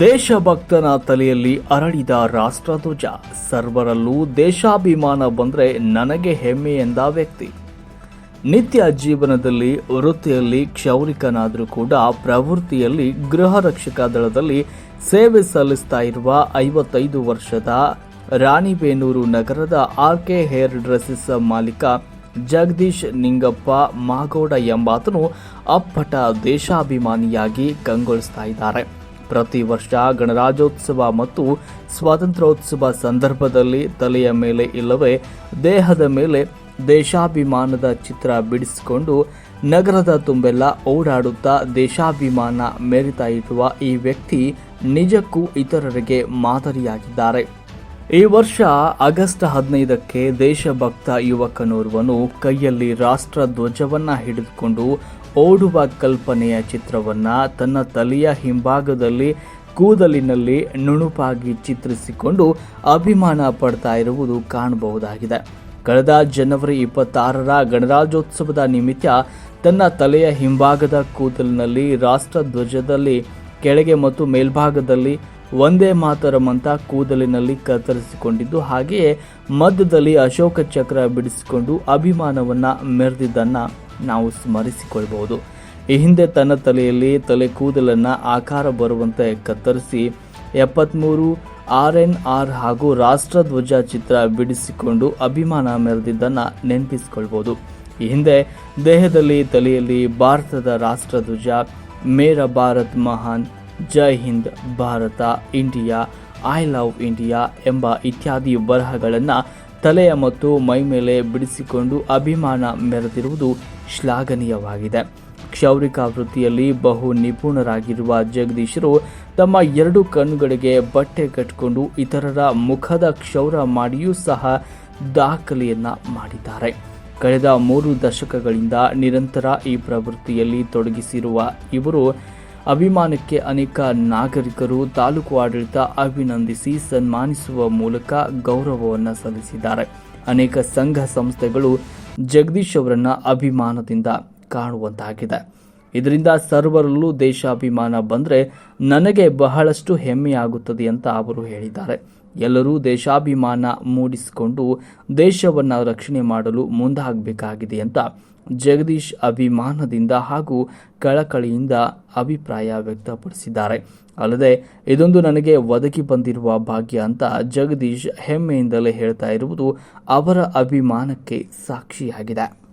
ದೇಶಭಕ್ತನ ತಲೆಯಲ್ಲಿ ಅರಳಿದ ರಾಷ್ಟ್ರಧ್ವಜ. ಸರ್ವರಲ್ಲೂ ದೇಶಾಭಿಮಾನ ಬಂದರೆ ನನಗೆ ಹೆಮ್ಮೆ ಎಂದ ವ್ಯಕ್ತಿ. ನಿತ್ಯ ಜೀವನದಲ್ಲಿ, ವೃತ್ತಿಯಲ್ಲಿ ಕ್ಷೌರಿಕನಾದರೂ ಕೂಡ ಪ್ರವೃತ್ತಿಯಲ್ಲಿ ಗೃಹ ರಕ್ಷಕ ದಳದಲ್ಲಿ ಸೇವೆ ಸಲ್ಲಿಸ್ತಾ ಇರುವ ಐವತ್ತೈದು ವರ್ಷದ ರಾಣಿಬೇನೂರು ನಗರದ ಆರ್ ಕೆ ಹೇರ್ ಡ್ರೆಸ್ಸಸ್ ಮಾಲೀಕ ಜಗದೀಶ್ ನಿಂಗಪ್ಪ ಮಾಗೋಡ ಎಂಬಾತನು ಅಪ್ಪಟ ದೇಶಾಭಿಮಾನಿಯಾಗಿ ಕಂಗೊಳಿಸ್ತಾ ಇದ್ದಾರೆ. ಪ್ರತಿ ವರ್ಷ ಗಣರಾಜ್ಯೋತ್ಸವ ಮತ್ತು ಸ್ವಾತಂತ್ರ್ಯೋತ್ಸವ ಸಂದರ್ಭದಲ್ಲಿ ತಲೆಯ ಮೇಲೆ ಇಲ್ಲವೇ ದೇಹದ ಮೇಲೆ ದೇಶಾಭಿಮಾನದ ಚಿತ್ರ ಬಿಡಿಸಿಕೊಂಡು ನಗರದ ತುಂಬೆಲ್ಲ ಓಡಾಡುತ್ತಾ ದೇಶಾಭಿಮಾನ ಮೆರಿತಾ ಇರುವ ಈ ವ್ಯಕ್ತಿ ನಿಜಕ್ಕೂ ಇತರರಿಗೆ ಮಾದರಿಯಾಗಿದ್ದಾರೆ. ಈ ವರ್ಷ ಆಗಸ್ಟ್ ಹದಿನೈದಕ್ಕೆ ದೇಶಭಕ್ತ ಯುವಕನೋರ್ವನು ಕೈಯಲ್ಲಿ ರಾಷ್ಟ್ರ ಧ್ವಜವನ್ನ ಹಿಡಿದುಕೊಂಡು ಓಡುವ ಕಲ್ಪನೆಯ ಚಿತ್ರವನ್ನ ತನ್ನ ತಲೆಯ ಹಿಂಭಾಗದಲ್ಲಿ ಕೂದಲಿನಲ್ಲಿ ನುಣುಪಾಗಿ ಚಿತ್ರಿಸಿಕೊಂಡು ಅಭಿಮಾನ ಪಡ್ತಾ ಇರುವುದು ಕಾಣಬಹುದಾಗಿದೆ. ಕಳೆದ ಜನವರಿ ಇಪ್ಪತ್ತಾರರ ಗಣರಾಜ್ಯೋತ್ಸವದ ನಿಮಿತ್ತ ತನ್ನ ತಲೆಯ ಹಿಂಭಾಗದ ಕೂದಲಿನಲ್ಲಿ ರಾಷ್ಟ್ರ ಧ್ವಜದಲ್ಲಿ ಕೆಳಗೆ ಮತ್ತು ಮೇಲ್ಭಾಗದಲ್ಲಿ ಒಂದೇ ಅಂತ ಕೂದಲಿನಲ್ಲಿ ಕತ್ತರಿಸಿಕೊಂಡಿದ್ದು, ಹಾಗೆಯೇ ಮಧ್ಯದಲ್ಲಿ ಅಶೋಕ ಚಕ್ರ ಬಿಡಿಸಿಕೊಂಡು ಅಭಿಮಾನವನ್ನು ಮೆರೆದಿದ್ದನ್ನು ನಾವು ಸ್ಮರಿಸಿಕೊಳ್ಬಹುದು. ಈ ಹಿಂದೆ ತನ್ನ ತಲೆಯಲ್ಲಿ ತಲೆ ಕೂದಲನ್ನು ಆಕಾರ ಬರುವಂತೆ ಕತ್ತರಿಸಿ ಎಪ್ಪತ್ತ್ಮೂರು ಆರ್ ಎನ್ ಆರ್ ಹಾಗೂ ರಾಷ್ಟ್ರಧ್ವಜ ಚಿತ್ರ ಬಿಡಿಸಿಕೊಂಡು ಅಭಿಮಾನ ಮೆರೆದಿದ್ದನ್ನು ನೆನಪಿಸಿಕೊಳ್ಬೋದು ಈ ಹಿಂದೆ ದೇಹದಲ್ಲಿ ತಲೆಯಲ್ಲಿ ಭಾರತದ ರಾಷ್ಟ್ರಧ್ವಜ ಮೇರ ಭಾರತ್ ಮಹಾನ್ ಜೈ Hind, Bharata, India, I love India ಎಂಬ ಇತ್ಯಾದಿ ಬರಹಗಳನ್ನು ತಲೆಯ ಮತ್ತು ಮೈ ಮೇಲೆ ಬಿಡಿಸಿಕೊಂಡು ಅಭಿಮಾನ ಮೆರೆದಿರುವುದು ಶ್ಲಾಘನೀಯವಾಗಿದೆ. ಕ್ಷೌರಿಕ ವೃತ್ತಿಯಲ್ಲಿ ಬಹು ನಿಪುಣರಾಗಿರುವ ಜಗದೀಶರು ತಮ್ಮ ಎರಡು ಕಣ್ಣುಗಳಿಗೆ ಬಟ್ಟೆ ಕಟ್ಟಿಕೊಂಡು ಇತರರ ಮುಖದ ಕ್ಷೌರ ಮಾಡಿಯೂ ಸಹ ದಾಖಲೆಯನ್ನ ಮಾಡಿದ್ದಾರೆ. ಕಳೆದ ಮೂರು ದಶಕಗಳಿಂದ ನಿರಂತರ ಈ ಪ್ರವೃತ್ತಿಯಲ್ಲಿ ತೊಡಗಿಸಿರುವ ಇವರು ಅಭಿಮಾನಕ್ಕೆ ಅನೇಕ ನಾಗರಿಕರು ತಾಲೂಕು ಆಡಳಿತ ಅಭಿನಂದಿಸಿ ಸನ್ಮಾನಿಸುವ ಮೂಲಕ ಗೌರವವನ್ನು ಸಲ್ಲಿಸಿದ್ದಾರೆ. ಅನೇಕ ಸಂಘ ಸಂಸ್ಥೆಗಳು ಜಗದೀಶ್ ಅವರನ್ನು ಅಭಿಮಾನದಿಂದ ಕಾಣುವಂತಾಗಿದೆ. ಇದರಿಂದ ಸರ್ವರಲ್ಲೂ ದೇಶಾಭಿಮಾನ ಬಂದರೆ ನನಗೆ ಬಹಳಷ್ಟು ಹೆಮ್ಮೆಯಾಗುತ್ತದೆ ಅಂತ ಅವರು ಹೇಳಿದ್ದಾರೆ. ಎಲ್ಲರೂ ದೇಶಾಭಿಮಾನ ಮೂಡಿಸಿಕೊಂಡು ದೇಶವನ್ನು ರಕ್ಷಣೆ ಮಾಡಲು ಮುಂದಾಗಬೇಕಾಗಿದೆ ಅಂತ ಜಗದೀಶ್ ಅಭಿಮಾನದಿಂದ ಹಾಗೂ ಕಳಕಳಿಯಿಂದ ಅಭಿಪ್ರಾಯ ವ್ಯಕ್ತಪಡಿಸಿದ್ದಾರೆ. ಅಲ್ಲದೆ ಇದೊಂದು ನನಗೆ ಒದಗಿ ಬಂದಿರುವ ಭಾಗ್ಯ ಅಂತ ಜಗದೀಶ್ ಹೆಮ್ಮೆಯಿಂದಲೇ ಹೇಳ್ತಾ ಇರುವುದು ಅವರ ಅಭಿಮಾನಕ್ಕೆ ಸಾಕ್ಷಿಯಾಗಿದೆ.